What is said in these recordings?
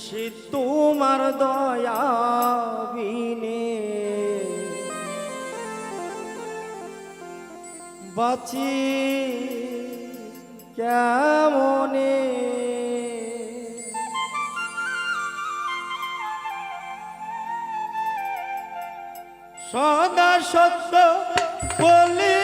মুর্শিদ তোমার দয়া বিনে। বাঁচি কেমনে? সদা সত্য বলি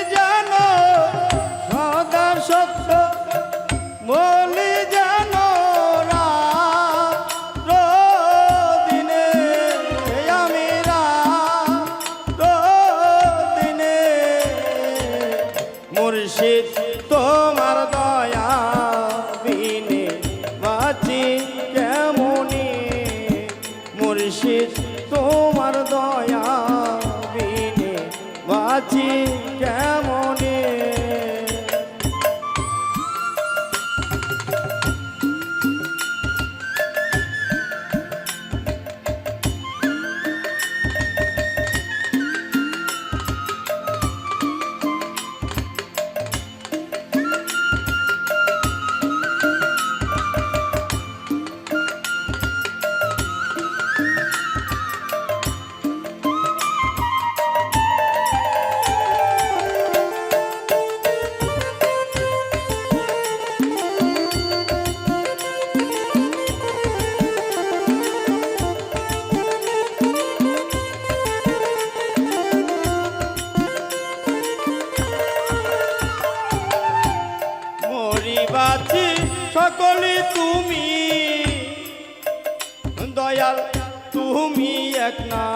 তুমি। দয়াল, তুমি এক না।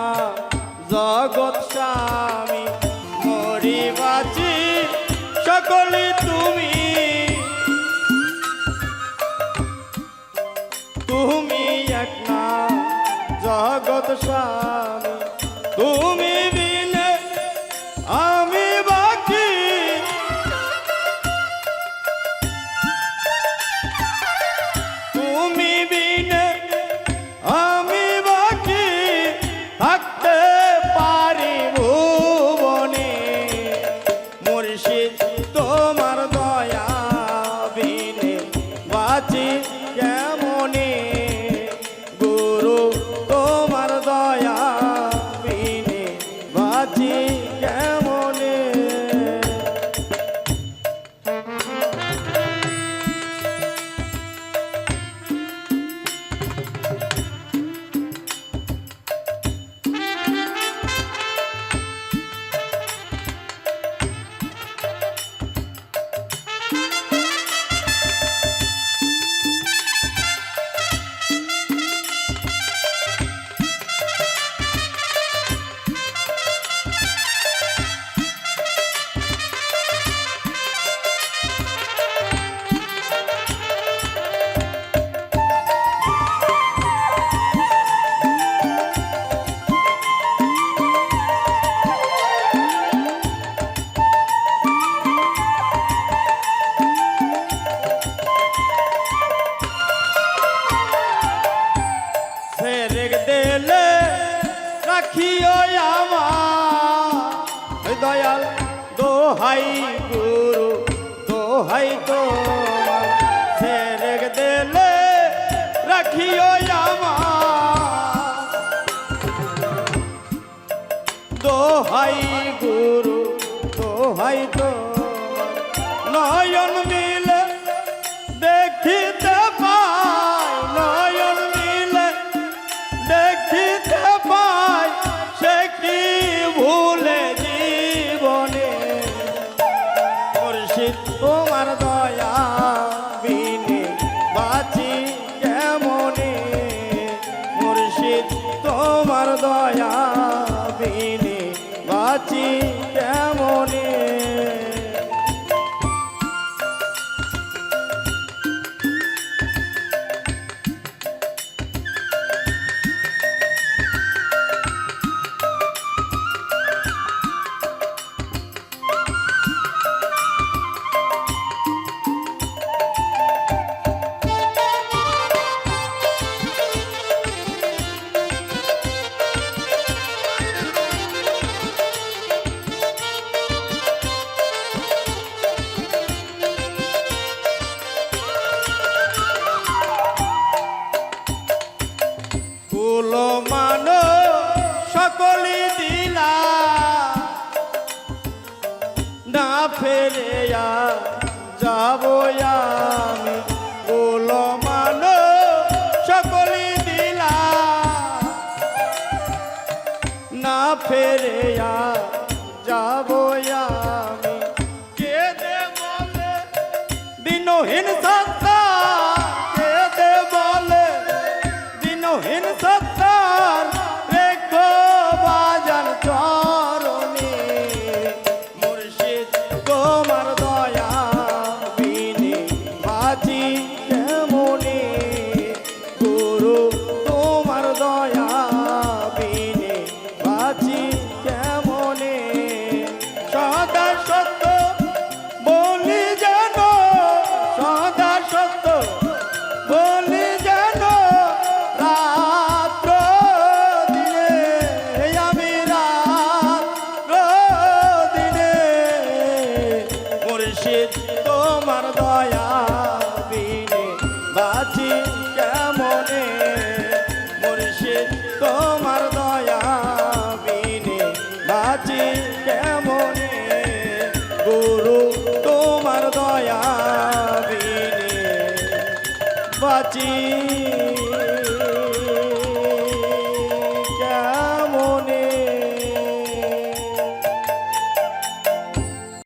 জগৎ স্বামী মরি বাঁচি সকলে তুমি। তুমি এক না, জগৎ স্বামী। বাঁচি কেমনে গুরু রাখিও আমার। দয়াল দোহাই গুরু, দোহাই তোমার। ফেরেক দেলে রাখিও আমার। দোহাই গুরু, দোহাই তোমার। নয়ন মিলে দেখিতে না ফেলেয়া যাব আমি। বলো মানো সকলি দিলা। না ফেলেয়া যাব আমি। বাঁচি